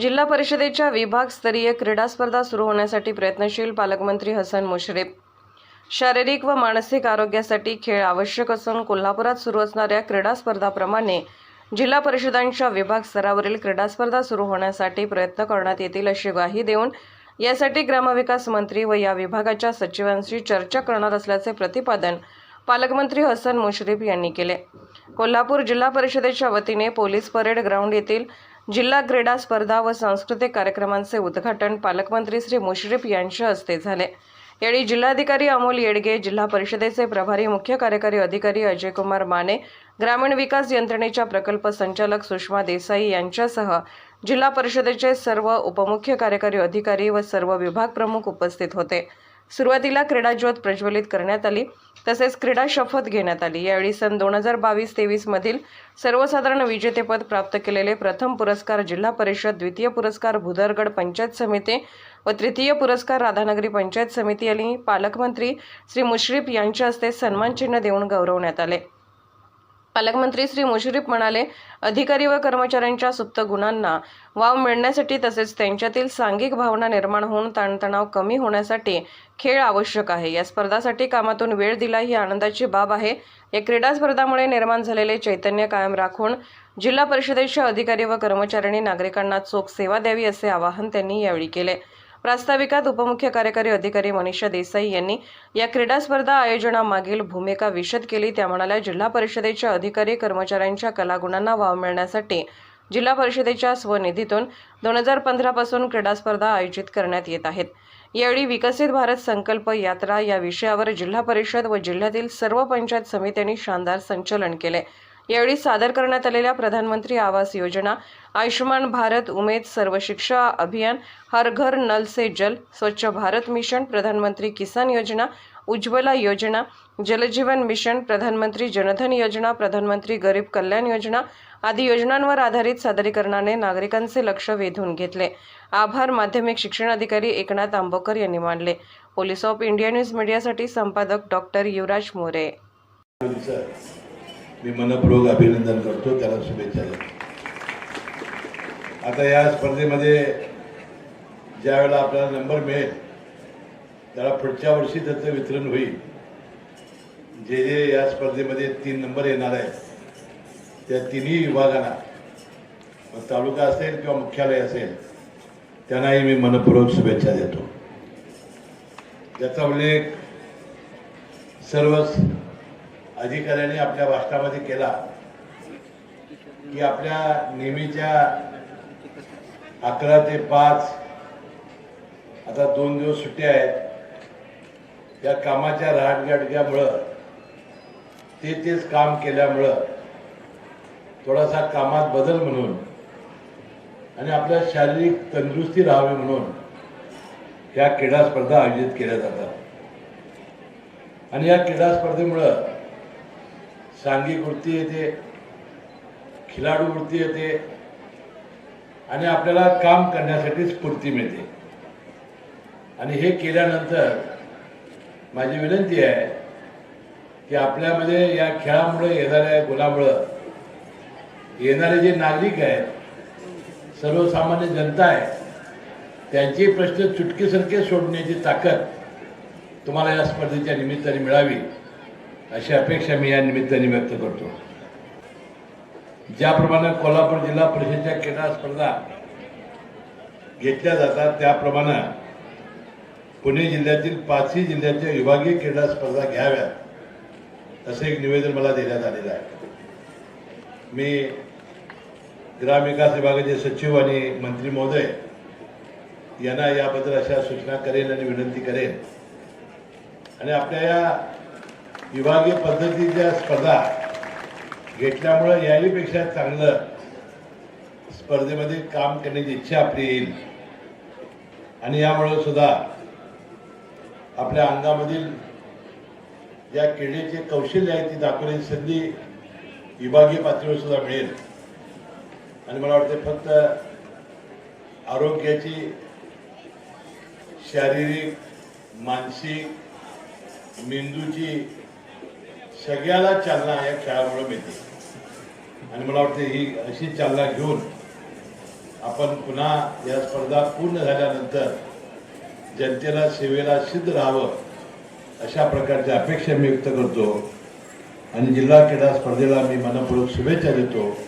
जिल्हा परिषदेच्या विभागस्तरीय क्रीडा स्पर्धा सुरू होण्यासाठी प्रयत्नशील पालकमंत्री हसन मुश्रीफ. शारीरिक व मानसिक आरोग्यासाठी खेळ आवश्यक असून कोल्हापुरात सुरू असणाऱ्या क्रीडा स्पर्धाप्रमाणे जिल्हा परिषदांच्या विभाग स्तरावरील क्रीडा स्पर्धा सुरू होण्यासाठी प्रयत्न करण्यात येतील अशी ग्वाही देऊन यासाठी ग्रामविकास मंत्री व या विभागाच्या सचिवांशी चर्चा करणार असल्याचे प्रतिपादन पालकमंत्री हसन मुश्रीफ यांनी केले. कोल्हापूर जिल्हा परिषदेच्या वतीने पोलीस परेड ग्राउंड येथील जिल्हा क्रीडा स्पर्धा व सांस्कृतिक कार्यक्रमांचे उद्घाटन पालकमंत्री श्री मुश्रीफ यांच्या हस्ते झाले. यावेळी जिल्हाधिकारी अमोल येडगे जिल्हा परिषदेचे प्रभारी मुख्य कार्यकारी अधिकारी अजयकुमार माने ग्रामीण विकास यंत्रणेच्या प्रकल्प संचालक सुषमा देसाई यांच्यासह जिल्हा परिषदेचे सर्व उपमुख्य कार्यकारी अधिकारी व सर्व विभाग प्रमुख उपस्थित होते. सुरुवातीला क्रीडा ज्योत प्रज्वलित करण्यात आली. तसेच क्रीडा शपथ घेण्यात आली. यावेळी सन दोन हजार बावीस तेवीसमधील सर्वसाधारण विजेतेपद प्राप्त केलेले प्रथम पुरस्कार जिल्हा परिषद द्वितीय पुरस्कार भुदरगड पंचायत समिती व तृतीय पुरस्कार राधानगरी पंचायत समिती आणि पालकमंत्री श्री मुश्रीफ यांच्या हस्ते सन्मानचिन्ह देऊन गौरवण्यात आले. पालकमंत्री श्री मुश्रीफ म्हणाले अधिकारी व कर्मचाऱ्यांच्या सुप्त गुणांना वाव मिळण्यासाठी तसेच त्यांच्यातील सांघिक भावना निर्माण होऊन ताणतणाव कमी होण्यासाठी खेळ आवश्यक आहे. या स्पर्धासाठी कामातून वेळ दिला ही आनंदाची बाब आहे. या क्रीडा स्पर्धामुळे निर्माण झालेले चैतन्य कायम राखून जिल्हा परिषदेच्या अधिकारी व कर्मचाऱ्यांनी नागरिकांना चोख सेवा द्यावी असे आवाहन त्यांनी यावेळी केले. प्रास्ताविकात उपमुख्य कार्यकारी अधिकारी मनीषा देसाई यांनी या क्रीडा स्पर्धा आयोजनामागील भूमिका विशद केली. त्या म्हणाल्या जिल्हा परिषदेच्या अधिकारी कर्मचाऱ्यांच्या कलागुणांना वाव मिळण्यासाठी जिल्हा परिषदेच्या स्वनिधीतून दोन हजार पंधरापासून क्रीडा स्पर्धा आयोजित करण्यात येत आहेत. यावेळी विकसित भारत संकल्प यात्रा या विषयावर जिल्हा परिषद व जिल्ह्यातील सर्व पंचायत समित्यांनी शानदार संचलन केले. यावेळी सादर करण्यात आलेल्या प्रधानमंत्री आवास योजना आयुष्यमान भारत उमेद सर्व शिक्षा अभियान हर घर नल से जल स्वच्छ भारत मिशन प्रधानमंत्री किसान योजना उज्ज्वला योजना जलजीवन मिशन प्रधानमंत्री जनधन योजना प्रधानमंत्री गरीब कल्याण योजना आदी योजनांवर आधारित सादरीकरणाने नागरिकांचे लक्ष वेधून घेतले. आभार माध्यमिक शिक्षण अधिकारी एकनाथ आंबोकर यांनी मानले. पोलीस ऑफ इंडिया न्यूज मीडियासाठी संपादक डॉक्टर युवराज मोरे. मी मनपूर्वक अभिनंदन करतो. त्याला शुभेच्छा देतो. आता या स्पर्धेमध्ये ज्या वेळेला आपल्याला नंबर मिळेल त्याला पुढच्या वर्षी त्याचं वितरण होईल. जे जे या स्पर्धेमध्ये तीन नंबर येणार आहेत त्या तिन्ही विभागांना मग तालुका असेल किंवा मुख्यालय असेल त्यांनाही मी मनपूर्वक शुभेच्छा देतो. याचा उल्लेख सर्वच अधिकाऱ्यांनी आपल्या भाषणामध्ये केला की आपल्या नेहमीच्या अकरा ते पाच आता दोन दिवस सुट्ट्या आहेत या कामाच्या रहाटगाटक्यामुळं ते तेच काम केल्यामुळं थोडासा कामात बदल म्हणून आणि आपल्या शारीरिक तंदुरुस्ती राहावी म्हणून ह्या क्रीडा स्पर्धा आयोजित केल्या जातात. आणि या क्रीडा स्पर्धेमुळं सांघिक वृत्ती येते खिलाडू वृत्ती येते आणि आपल्याला काम करण्यासाठी स्फूर्ती मिळते. आणि हे केल्यानंतर माझी विनंती आहे की आपल्यामध्ये या खेळामुळे येणाऱ्या गुणामुळं येणारे जे नागरिक आहेत सर्वसामान्य जनता आहे त्यांचे प्रश्न चुटकीसारखे सोडण्याची ताकद तुम्हाला या स्पर्धेच्या निमित्ताने मिळावी. अशी अपेक्षा मी या निमित्ताने व्यक्त करतो. ज्याप्रमाणे कोल्हापूर जिल्हा परिषदेच्या क्रीडा स्पर्धा घेतल्या जातात त्याप्रमाणे पुणे जिल्ह्यातील पाचही जिल्ह्याच्या विभागीय क्रीडा स्पर्धा घ्याव्यात असं एक निवेदन मला देण्यात आलेलं आहे. मी ग्रामविकास विभागाचे सचिव आणि मंत्री महोदय यांना याबद्दल अशा सूचना करेन आणि विनंती करेन. आणि आपल्या या विभागीय पद्धतीच्या स्पर्धा घेतल्यामुळं याहीपेक्षा चांगलं स्पर्धेमध्ये काम करण्याची इच्छा आपली येईल. आणि यामुळं सुद्धा आपल्या अंगामधील ज्या क्रीडेचे कौशल्य आहे ती दाखवण्याची संधी विभागीय पातळीवर सुद्धा मिळेल. आणि मला वाटते फक्त आरोग्याची शारीरिक मानसिक मेंदूची सगळ्याला चालना या खेळामुळे मिळते. आणि मला वाटतं ही अशी चालना घेऊन आपण पुन्हा या स्पर्धा पूर्ण झाल्यानंतर जनतेला सेवेला सिद्ध राहावं अशा प्रकारच्या अपेक्षा मी व्यक्त करतो. आणि जिल्हा क्रीडा स्पर्धेला मी मनपूर्वक शुभेच्छा देतो.